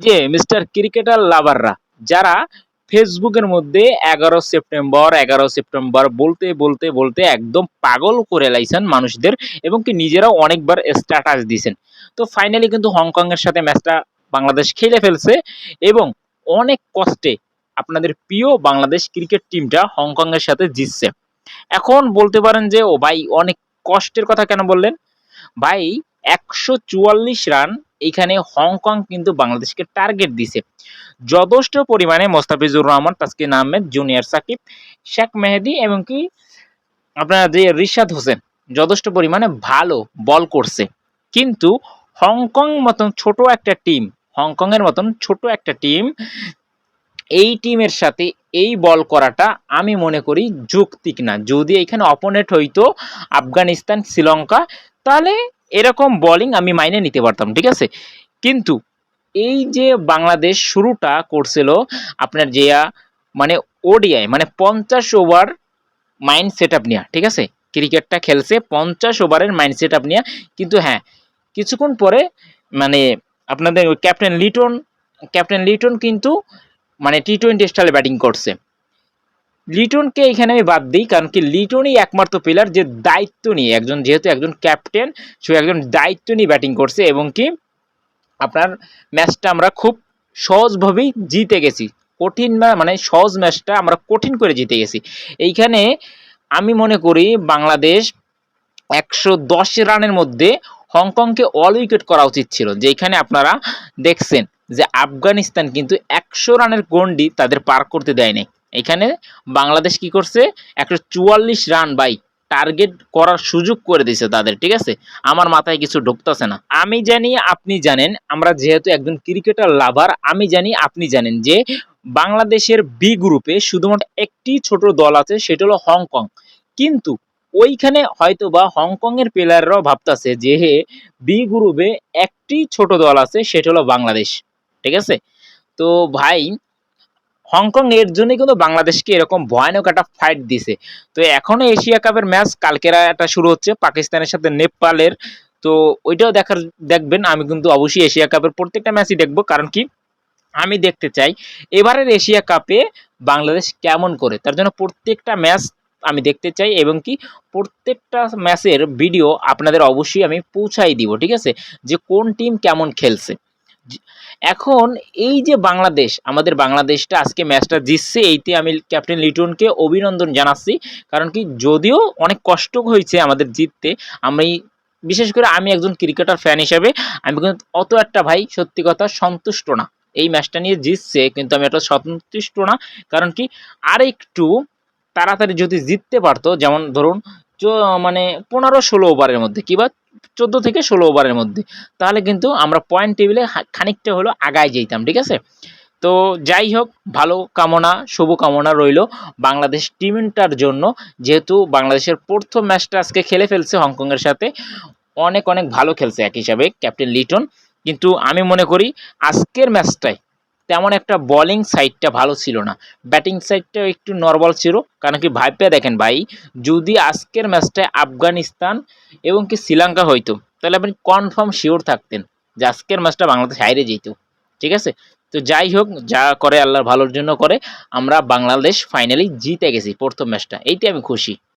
যে mister cricketer লাভাররা, যারা ফেসবুকের মধ্যে এগারো সেপ্টেম্বর এগারো সেপ্টেম্বর বলতে বলতে বলতে একদম পাগল করে লাইছেন মানুষদের এবং কি নিজেরাও অনেকবার স্ট্যাটাস দিয়েছেন তো ফাইনালি কিন্তু হংকং এর সাথে ম্যাচটা বাংলাদেশ খেলে ফেলছে এবং অনেক কষ্টে আপনাদের প্রিয় বাংলাদেশ ক্রিকেট টিমটা হংকং এর সাথে জিতছে। এখন বলতে পারেন যে, ও ভাই অনেক কষ্টের কথা কেন বললেন? ভাই একশো চুয়াল্লিশ রান এইখানে হংকং কিন্তু বাংলাদেশকে টার্গেট দিছে। যথেষ্ট পরিমাণে মোস্তাফিজুর রহমান, তাসকিন আহমেদ, জুনিয়র সাকিব, শেখ মেহেদি এবং কি আপনার যে রিশাদ হোসেন, যথেষ্ট পরিমাণে ভালো বল করছে। কিন্তু হংকং মতন ছোট একটা টিম হংকং এর মতন ছোট একটা টিম এই টিমের সাথে এই বল করাটা আমি মনে করি যৌক্তিক না। যদি এখানে অপোনেন্ট হইতো আফগানিস্তান, শ্রীলঙ্কা, তাহলে এরকম বোলিং আমি মাইনে নিতে পারতাম, ঠিক আছে? কিন্তু এই যে বাংলাদেশ শুরুটা করছিল আপনার যে মানে ওডিআই মানে পঞ্চাশ ওভার মাইন্ড সেট আপ নেওয়া ঠিক আছে? ক্রিকেটটা খেলছে পঞ্চাশ ওভারের মাইন্ড সেট আপ নেওয়া কিন্তু হ্যাঁ কিছুক্ষণ পরে মানে আপনাদের ক্যাপ্টেন লিটন ক্যাপ্টেন লিটন কিন্তু মানে টি টোয়েন্টি স্টাইলে ব্যাটিং করছে। লিটনকে এখানে আমি বাদ দিই, কারণ কি লিটনই একমাত্র প্লেয়ার যে দায়িত্ব নিয়ে, একজন যেহেতু একজন ক্যাপ্টেন সে একজন দায়িত্ব নিয়ে ব্যাটিং করছে এবং কি আপনার ম্যাচটা আমরা খুব সহজভাবেই জিতে গেছি। কঠিন মানে সহজ ম্যাচটা আমরা কঠিন করে জিতে গেছি। এইখানে আমি মনে করি বাংলাদেশ একশো দশ রানের মধ্যে হংকংকে অল উইকেট করা উচিত ছিল যেখানে আপনারা দেখছেন যে আফগানিস্তান কিন্তু একশো রানের গন্ডি তাদের পার করতে দেয় নাই এখানে বাংলাদেশ কি করছে? একশো চুয়াল্লিশ রান বাই টার্গেট করার সুযোগ করে দিছে তাদের, ঠিক আছে? আমার মাথায় কিছু ঢুকতেছে না। আমি জানি আপনি জানেন, আমরা যেহেতু একজন ক্রিকেটার লাভার আমি জানি আপনি জানেন যে বাংলাদেশের বি গ্রুপে শুধুমাত্র একটি ছোট দল আছে, সেটা হলো হংকং। কিন্তু ওইখানে হয়তো বা হংকং এর প্লেয়াররাও ভাবতাছে যে হে বি গ্রুপে একটি ছোট দল আছে, সেটা হলো বাংলাদেশ, ঠিক আছে? তো ভাই হংকং এর জন্য কিন্তু বাংলাদেশকে এরকম ভয়ানক একটা ফাইট দিছে। তো এখনও এশিয়া কাপের ম্যাচ কালকেরা একটা শুরু হচ্ছে, পাকিস্তানের সাথে নেপালের। তো ওইটাও দেখার, দেখবেন, আমি কিন্তু অবশ্যই এশিয়া কাপের প্রত্যেকটা ম্যাচই দেখব, কারণ কি? আমি দেখতে চাই, এবারের এশিয়া কাপে বাংলাদেশ কেমন করে? তার জন্য প্রত্যেকটা ম্যাচ আমি দেখতে চাই এবং কি? প্রত্যেকটা ম্যাচের ভিডিও আপনাদের অবশ্যই আমি পৌঁছাই দিব, ঠিক আছে? যে কোন টিম কেমন খেলছে। এখন এই যে বাংলাদেশ, আমাদের বাংলাদেশটা আজকে ম্যাচটা জিতছে এইতে আমি ক্যাপ্টেন লিটনকে অভিনন্দন জানাচ্ছি। কারণ কি, যদিও অনেক কষ্ট হয়েছে আমাদের জিততে, আমি বিশেষ করে আমি একজন ক্রিকেটার ফ্যান হিসেবে, আমি কিন্তু অত একটা ভাই সত্যি কথা সন্তুষ্ট না। এই ম্যাচটা নিয়ে জিতছে, কিন্তু আমি এটা সন্তুষ্ট না। কারণ কি, আরেকটু তাড়াতাড়ি যদি জিততে পারতো, যেমন ধরুন মানে পনেরো ষোলো ওভারের মধ্যে কিংবা চোদ্দ থেকে ষোলো ওভারের মধ্যে। তাহলে কিন্তু আমরা পয়েন্ট টেবিলে খানিকটা হলো আগায় যেতাম, ঠিক আছে? তো যাই হোক, ভালো কামনা, শুভ কামনা রইল বাংলাদেশ টিমটার জন্য। যেহেতু বাংলাদেশের প্রথম ম্যাচটা আজকে খেলে ফেলছে হংকংয়ের সাথে, অনেক অনেক ভালো খেলছে এক হিসাবে ক্যাপ্টেন লিটন। কিন্তু আমি মনে করি আজকের ম্যাচটায় তেমন একটা বোলিং সাইডটা ভালো ছিল না। ব্যাটিং সাইডটা একটু নর্মাল ছিল, কারণ কি ভাইপে দেখেন ভাই, যদি আজকের ম্যাচটায় আফগানিস্তান এবং কি শ্রীলঙ্কা হইতো, তাহলে আপনি কনফার্ম শিওর থাকতেন যে আজকের ম্যাচটা বাংলাদেশ হাইরে যেত ঠিক আছে? তো যাই হোক, যা করে আল্লাহর ভালোর জন্য করে, আমরা বাংলাদেশ ফাইনালি জিতে গেছি প্রথম ম্যাচটা এইতে আমি খুশি।